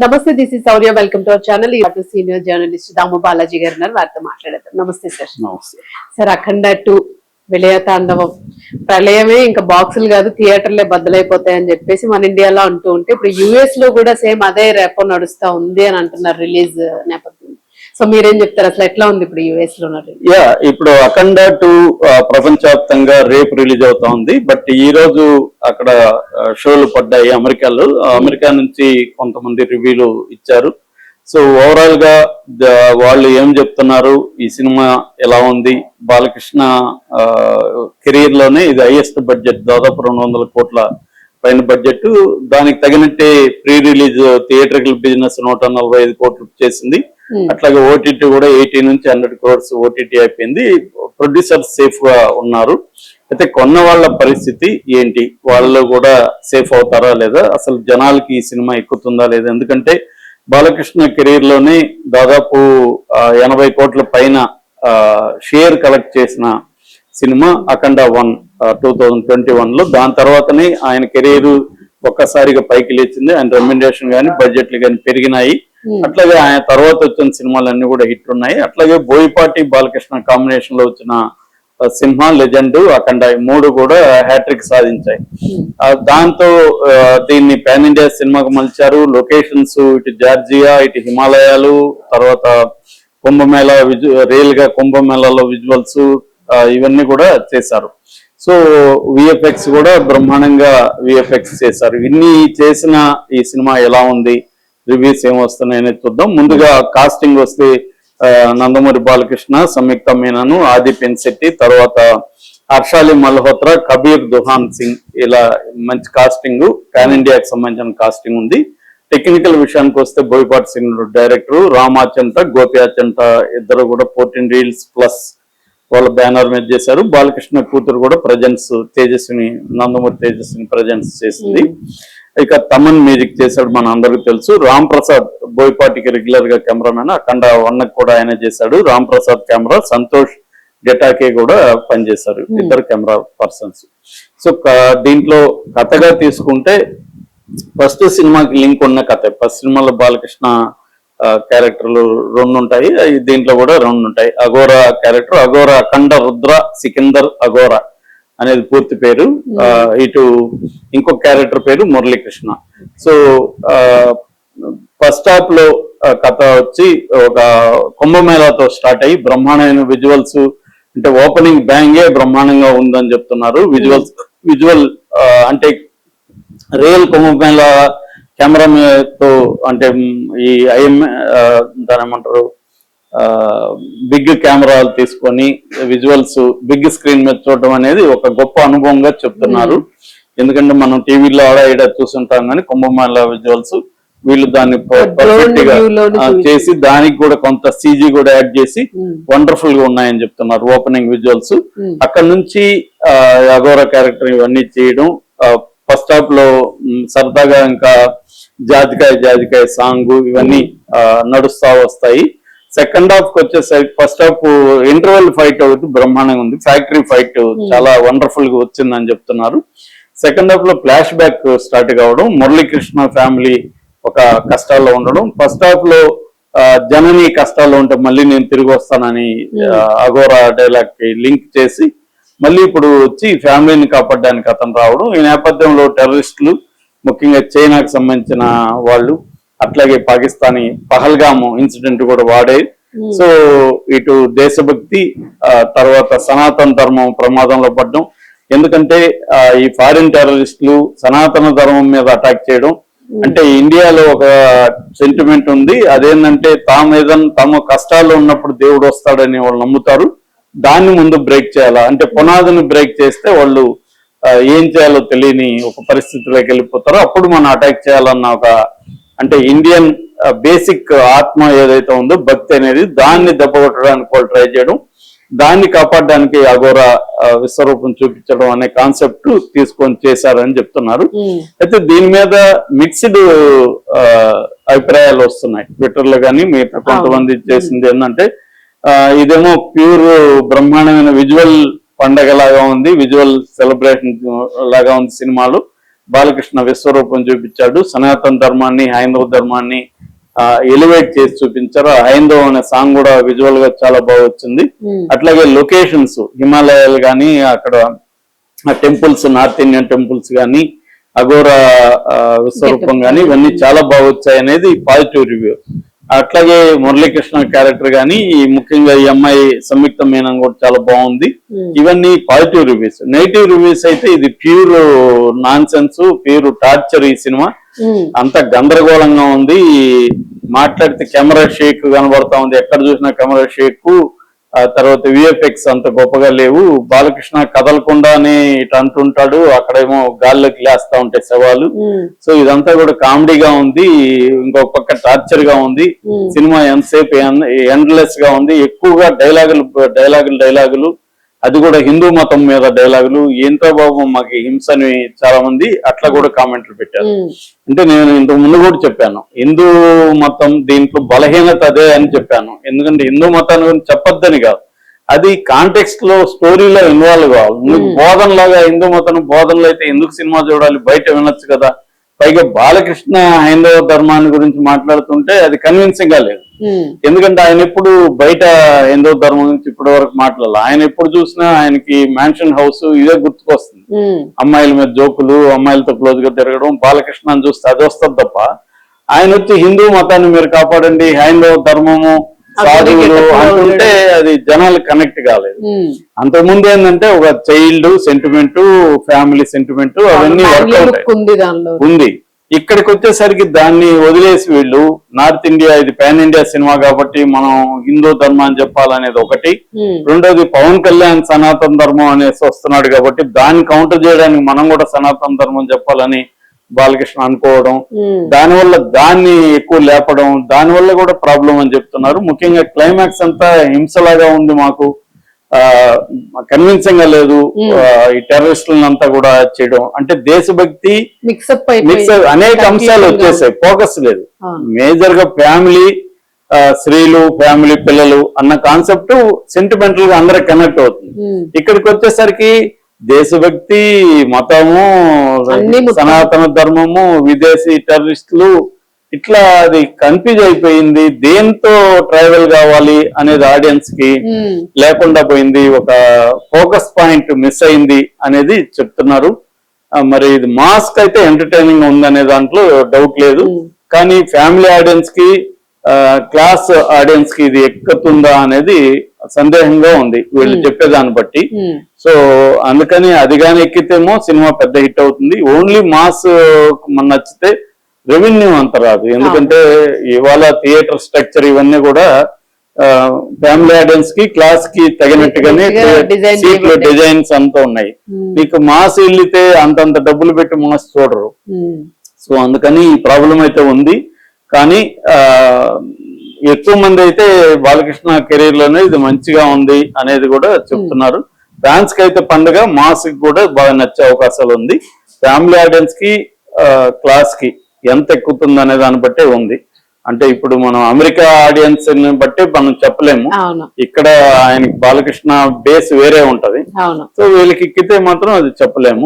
నమస్తే this is Sourya welcome to our channel ఈ senior journalist Damu Balaji గారు ఉన్నారు. వారితో మాట్లాడేద్దాం. నమస్తే సార్ నమస్తే. సార్ అఖండ టూ విలయ తాండవం ప్రళయమే ఇంకా బాక్సులు కాదు థియేటర్లే బద్దలైపోతాయని చెప్పేసి మన ఇండియాలో అంటూ ఉంటే ఇప్పుడు యుఎస్లో కూడా సేమ్ అదే రేపో నడుస్తా ఉంది అని అంటున్నారు రిలీజ్ నేపథ్యం సో మీరేం చెప్తారు? అసలు ఎట్లా ఉంది ఇప్పుడు యుఎస్లో యా ఇప్పుడు అఖండ టూ ప్రపంచవ్యాప్తంగా రేపు రిలీజ్ అవుతా ఉంది. బట్ ఈ రోజు అక్కడ షోలు పడ్డాయి అమెరికాలో. అమెరికా నుంచి కొంతమంది రివ్యూలు ఇచ్చారు. సో ఓవరాల్గా వాళ్ళు ఏం చెప్తున్నారు? ఈ సినిమా ఎలా ఉంది? బాలకృష్ణ కెరీర్లోనే ఇది హైయెస్ట్ బడ్జెట్ దాదాపు రెండు వందల కోట్ల పైన బడ్జెట్ దానికి తగినట్టే ప్రీ రిలీజ్ థియేటర్ బిజినెస్ నూట నలభై ఐదు కోట్లు చేసింది. Hmm. అట్లాగే ఓటీటీ కూడా ఎయిటీ నుంచి హండ్రెడ్ క్రోర్స్ ఓటీటీ అయిపోయింది. ప్రొడ్యూసర్ సేఫ్గా ఉన్నారు. అయితే కొన్న వాళ్ళ పరిస్థితి ఏంటి? వాళ్ళు కూడా సేఫ్ అవుతారా లేదా? అసలు జనాలకి ఈ సినిమా ఎక్కుతుందా లేదా? ఎందుకంటే బాలకృష్ణ కెరీర్లోనే దాదాపు ఎనభై కోట్ల పైన షేర్ కలెక్ట్ చేసిన cinema Akhanda one two thousand twenty వన్లో దాని తర్వాతనే ఆయన కెరీర్ ఒక్కసారిగా పైకి లేచింది. ఆయన రెమ్యునరేషన్ కానీ బడ్జెట్లు కానీ పెరిగినాయి. అట్లాగే ఆయన తర్వాత వచ్చిన సినిమాలన్నీ కూడా హిట్ ఉన్నాయి. అట్లాగే బోయపాటి బాలకృష్ణ కాంబినేషన్లో వచ్చిన సింహ లెజెండ్ అఖండ మూడు కూడా హ్యాట్రిక్ సాధించాయి. Hmm. దాంతో దీన్ని పాన్ ఇండియా సినిమాకు మలిచారు. లొకేషన్స్ ఇటు జార్జియా ఇటు హిమాలయాలు తర్వాత కుంభమేళా విజు రియల్గా కుంభమేళాలో విజువల్స్ ఇవన్నీ కూడా చేశారు. సో విఎఫ్ఎక్స్ కూడా బ్రహ్మాండంగా విఎఫ్ఎక్స్ చేశారు. ఇన్ని చేసిన ఈ సినిమా ఎలా ఉంది? రివ్యూస్ ఏమొస్తున్నాయని చూద్దాం. ముందుగా కాస్టింగ్ వస్తే నందమూరి బాలకృష్ణ సంయుక్త మీనను ఆది పెన్శెట్టి తర్వాత హర్షాలి మల్హోత్రా కబీర్ దుహాన్ సింగ్. ఇలా మంచి కాస్టింగ్ పాన్ ఇండియాకి సంబంధించిన కాస్టింగ్ ఉంది. టెక్నికల్ విషయానికి వస్తే బోయపాటి సింగ్ డైరెక్టర్ రామాచంట గోపియాచంట ఇద్దరు కూడా ఫోర్టీన్ రీల్స్ ప్లస్ వాళ్ళ బ్యానర్ మీద చేశారు. బాలకృష్ణ కూతురు కూడా ప్రజెన్స్ తేజస్విని నందమూరి తేజస్విని ప్రజెన్స్ చేసింది. ఇక తమన్ మ్యూజిక్ చేశాడు మన అందరికీ తెలుసు. రామ్ ప్రసాద్ బోయపాటికి రెగ్యులర్గా కెమెరామెన్ అఖండ వన్ కూడా ఆయన చేశాడు. రామ్ ప్రసాద్ కెమెరా సంతోష్ గెటాకే కూడా పనిచేశారు. ఇద్దరు కెమెరా పర్సన్స్ సో దీంట్లో కథగా తీసుకుంటే ఫస్ట్ సినిమాకి లింక్ ఉన్న కథ. ఫస్ట్ సినిమాలో బాలకృష్ణ క్యారెక్టర్లు రెండు ఉంటాయి. దీంట్లో కూడా రెండు ఉంటాయి. అఘోరా క్యారెక్టర్ అఘోరా అఖండ రుద్ర సికిందర్ అఘోరా. అనేది పూర్తి పేరు. ఇటు ఇంకో క్యారెక్టర్ పేరు మురళీకృష్ణ. సో ఫస్ట్ హాఫ్లో కథ వచ్చి ఒక కుంభమేళాతో స్టార్ట్ అయ్యి బ్రహ్మాండమైన విజువల్స్ అంటే ఓపెనింగ్ బ్యాంగే బ్రహ్మాండంగా ఉందని చెప్తున్నారు. విజువల్స్ విజువల్ అంటే రియల్ కుంభమేళ కెమెరా తో అంటే ఈ ఐఎం దాని ఏమంటారు? బిగ్ కెమెరాలు తీసుకొని విజువల్స్ బిగ్ స్క్రీన్ మీద చూడడం అనేది ఒక గొప్ప అనుభవంగా చెప్తున్నారు ఎందుకంటే మనం టీవీలో ఆడ ఈడ చూస్తుంటాం కానీ కుంభమేళ విజువల్స్ వీళ్ళు దాన్ని పర్ఫెక్ట్గా. చేసి దానికి కూడా కొంత సీజీ కూడా యాడ్ చేసి. వండర్ఫుల్గా ఉన్నాయని చెప్తున్నారు ఓపెనింగ్ విజువల్స్. అక్కడ నుంచి ఆ, అఘోరా క్యారెక్టర్ ఇవన్నీ చేయడం ఫస్ట్ హాఫ్లో సరదాగా ఇంకా జాజికాయ జాజికాయ సాంగ్ ఇవన్నీ నడుస్తా వస్తాయి సెకండ్ హాఫ్కి వచ్చేసరికి ఫస్ట్ హాఫ్ ఇంటర్వెల్ ఫైట్ ఒకటి బ్రహ్మాండంగా ఉంది. ఫ్యాక్టరీ ఫైట్ చాలా వండర్ఫుల్గా వచ్చిందని చెప్తున్నారు. సెకండ్ హాఫ్లో ఫ్లాష్ బ్యాక్ స్టార్ట్ కావడం మురళీకృష్ణ ఫ్యామిలీ ఒక కష్టాల్లో ఉండడం. ఫస్ట్ హాఫ్లో జనని కష్టాల్లో ఉంటే మళ్ళీ నేను తిరిగి వస్తానని అఘోరా డైలాగ్కి లింక్ చేసి మళ్ళీ ఇప్పుడు వచ్చి ఫ్యామిలీని కాపాడడానికి అతను రావడం. ఈ నేపథ్యంలో టెర్రరిస్టులు ముఖ్యంగా చైనాకు సంబంధించిన వాళ్ళు అట్లాగే పాకిస్తానీ పహల్గాము ఇన్సిడెంట్ కూడా వాడే. సో ఇటు దేశభక్తి తర్వాత సనాతన ధర్మం ప్రమాదంలో పడడం. ఎందుకంటే ఈ ఫారిన్ టెర్రరిస్టులు సనాతన ధర్మం మీద అటాక్ చేయడం. అంటే ఇండియాలో ఒక సెంటిమెంట్ ఉంది. అదేంటంటే తాము ఏదైనా తమ కష్టాల్లో ఉన్నప్పుడు దేవుడు వస్తాడని వాళ్ళు నమ్ముతారు. దాన్ని ముందు బ్రేక్ చేయాలా? అంటే పునాదిని బ్రేక్ చేస్తే వాళ్ళు ఏం చేయాలో తెలియని ఒక పరిస్థితిలోకి వెళ్ళిపోతారో. అప్పుడు మనం అటాక్ చేయాలన్న ఒక అంటే ఇండియన్ బేసిక్ ఆత్మ ఏదైతే ఉందో భక్తి అనేది దాన్ని దెబ్బకొట్టడానికి వాళ్ళు ట్రై చేయడం దాన్ని కాపాడడానికి అఘోరా విశ్వరూపం చూపించడం అనే కాన్సెప్ట్ తీసుకొని చేశారని చెప్తున్నారు. అయితే దీని మీద మిక్స్డ్ అభిప్రాయాలు వస్తున్నాయి. ట్విట్టర్లో కానీ మిగతా కొంతమంది చేసింది ఏంటంటే ఇదేమో ప్యూర్ బ్రహ్మాండమైన విజువల్ పండగ లాగా ఉంది విజువల్ సెలబ్రేషన్ లాగా ఉంది సినిమాలు. బాలకృష్ణ విశ్వరూపం చూపించాడు. సనాతన ధర్మాన్ని హైందవ ధర్మాన్ని ఎలివేట్ చేసి చూపించారు. హైందవ అనే సాంగ్ కూడా విజువల్గా చాలా బాగా వచ్చింది. అట్లాగే లొకేషన్స్ హిమాలయాలు కానీ అక్కడ టెంపుల్స్ నార్త్ ఇండియన్ టెంపుల్స్ కానీ అఘోరా విశ్వరూపం కానీ ఇవన్నీ చాలా బాగా వచ్చాయి అనేది పాజిటివ్ రివ్యూ అట్లాగే మురళీకృష్ణ క్యారెక్టర్ కానీ ముఖ్యంగా ఈ అమ్మాయి సంయుక్త మీనం కూడా చాలా బాగుంది. ఇవన్నీ పాజిటివ్ రివ్యూస్ నెగిటివ్ రివ్యూస్ అయితే ఇది pure nonsense pure torture ఈ సినిమా. అంత గందరగోళంగా ఉంది. మాట్లాడితే కెమెరా షేక్ కనబడతా ఉంది. ఎక్కడ చూసినా కెమెరా షేక్. ఆ తర్వాత విఎఫ్ఎక్స్ అంత గొప్పగా లేవు. బాలకృష్ణ కదలకుండానే ఇటు అంటుంటాడు. అక్కడేమో గాల్లోకి లేస్తా ఉంటాయి ఉమ్, సో ఇదంతా కూడా కామెడీగా ఉంది. ఇంకొక పక్క టార్చర్గా ఉంది సినిమా ఎంతసేపు ఎండ్లెస్గా ఉంది. ఎక్కువగా డైలాగులు డైలాగులు డైలాగులు అది కూడా హిందూ మతం మీద డైలాగులు ఏంటో బాబు మాకు హింసని చాలా మంది అట్లా కూడా కామెంట్లు పెట్టారు. అంటే నేను ఇంతకు ముందు కూడా చెప్పాను హిందూ మతం దీంట్లో బలహీనత అదే అని చెప్పాను. ఎందుకంటే హిందూ మతాన్ని గురించి చెప్పొద్దని కాదు. అది కాంటెక్స్ట్లో స్టోరీలో ఇన్వాల్వ్ కావాలి. నువ్వు బోధనలాగా హిందూ మతం బోధనలో అయితే ఎందుకు సినిమా చూడాలి? బయట వినొచ్చు కదా. పైగా బాలకృష్ణ హైందవ ధర్మాన్ని గురించి మాట్లాడుతుంటే అది కన్విన్సింగ్గా లేదు. ఉమ్, ఎందుకంటే ఆయన ఎప్పుడు బయట హిందూ ధర్మం గురించి ఇప్పటి వరకు మాట్లాడాలి. ఆయన ఎప్పుడు చూసినా ఆయనకి మ్యాన్షన్ హౌస్ ఇదే గుర్తుకొస్తుంది. ఉమ్, అమ్మాయిల మీద జోకులు అమ్మాయిలతో క్లోజ్గా తిరగడం బాలకృష్ణని చూస్తే అది వస్తుంది తప్ప ఆయన వచ్చి హిందూ మతాన్ని మీరు కాపాడండి హైందవ ధర్మము సాధువులు అంటుంటే అది జనాలు కనెక్ట్ కాలేదు. ఉమ్. అంతకుముందు ఏంటంటే ఒక చైల్డ్ సెంటిమెంట్ ఫ్యామిలీ సెంటిమెంట్ అవన్నీ ఉంది ఇక్కడికి వచ్చేసరికి దాన్ని వదిలేసి వీళ్ళు నార్త్ ఇండియా ఇది పాన్ ఇండియా సినిమా కాబట్టి మనం హిందూ ధర్మాన్ని చెప్పాలనేది ఒకటి. రెండోది పవన్ కళ్యాణ్ సనాతన ధర్మం అనేసి వస్తున్నాడు కాబట్టి దాన్ని కౌంటర్ చేయడానికి మనం కూడా సనాతన ధర్మం చెప్పాలని బాలకృష్ణ అనుకోవడం. దానివల్ల దాన్ని ఎక్కువ లేపడం దానివల్ల కూడా ప్రాబ్లం అని చెప్తున్నారు. ముఖ్యంగా క్లైమాక్స్ అంతా హింసలాగా ఉంది మాకు. ఆ కన్విన్సింగ్గా లేదు. ఈ టెర్రరిస్టులను అంతా కూడా చేయడం. అంటే దేశభక్తి మిక్సప్ అనేక అంశాలు వచ్చేసాయి. ఫోకస్ లేదు. మేజర్గా ఫ్యామిలీ స్త్రీలు ఫ్యామిలీ పిల్లలు అన్న కాన్సెప్ట్ సెంటిమెంటల్గా అందరికి కనెక్ట్ అవుతుంది. ఇక్కడికి వచ్చేసరికి దేశభక్తి మతము. సనాతన ధర్మము విదేశీ టెర్రరిస్టులు ఇట్లా అది కన్ఫ్యూజ్ అయిపోయింది. దేంతో ట్రావెల్ కావాలి అనేది ఆడియన్స్కి లేకుండా పోయింది. ఒక ఫోకస్ పాయింట్ మిస్ అయింది అనేది చెప్తున్నారు. మరి ఇది మాస్క్ అయితే ఎంటర్టైనింగ్ ఉందనే దాంట్లో డౌట్ లేదు. కానీ ఫ్యామిలీ ఆడియన్స్కి క్లాస్ ఆడియన్స్కి ఇది ఎక్కుతుందా అనేది సందేహంగా ఉంది. వీళ్ళు చెప్పేదాన్ని బట్టి. సో అందుకని అది కానీ ఎక్కితేమో సినిమా పెద్ద హిట్ అవుతుంది. ఓన్లీ మాస్ మన నచ్చితే రెవెన్యూ అంత రాదు. ఎందుకంటే ఇవాళ థియేటర్ స్ట్రక్చర్ ఇవన్నీ కూడా ఫ్యామిలీ ఆడియన్స్కి క్లాస్కి తగినట్టుగానే సీట్లు. డిజైన్స్ అంతా ఉన్నాయి. ఉమ్, నీకు మాస్ వెళ్తే అంతంత డబ్బులు పెట్టి మాస్ చూడరు. సో అందుకని ఈ ప్రాబ్లం అయితే ఉంది. కానీ ఎక్కువ మంది అయితే బాలకృష్ణ కెరీర్లోనే ఇది మంచిగా ఉంది అనేది కూడా చెప్తున్నారు. ఫ్యాన్స్కి అయితే పండుగ మాస్కి కూడా బాగా నచ్చే అవకాశాలు ఉంది. ఫ్యామిలీ ఆడియన్స్కి క్లాస్కి ఎంత ఎక్కుతుంది అనే దాన్ని బట్టే ఉంది. అంటే ఇప్పుడు మనం అమెరికా ఆడియన్స్ని బట్టి మనం చెప్పలేము. ఇక్కడ ఆయనకి బాలకృష్ణ బేస్ వేరే ఉంటది. సో వీళ్ళకి ఎక్కితే మాత్రం అది చెప్పలేము.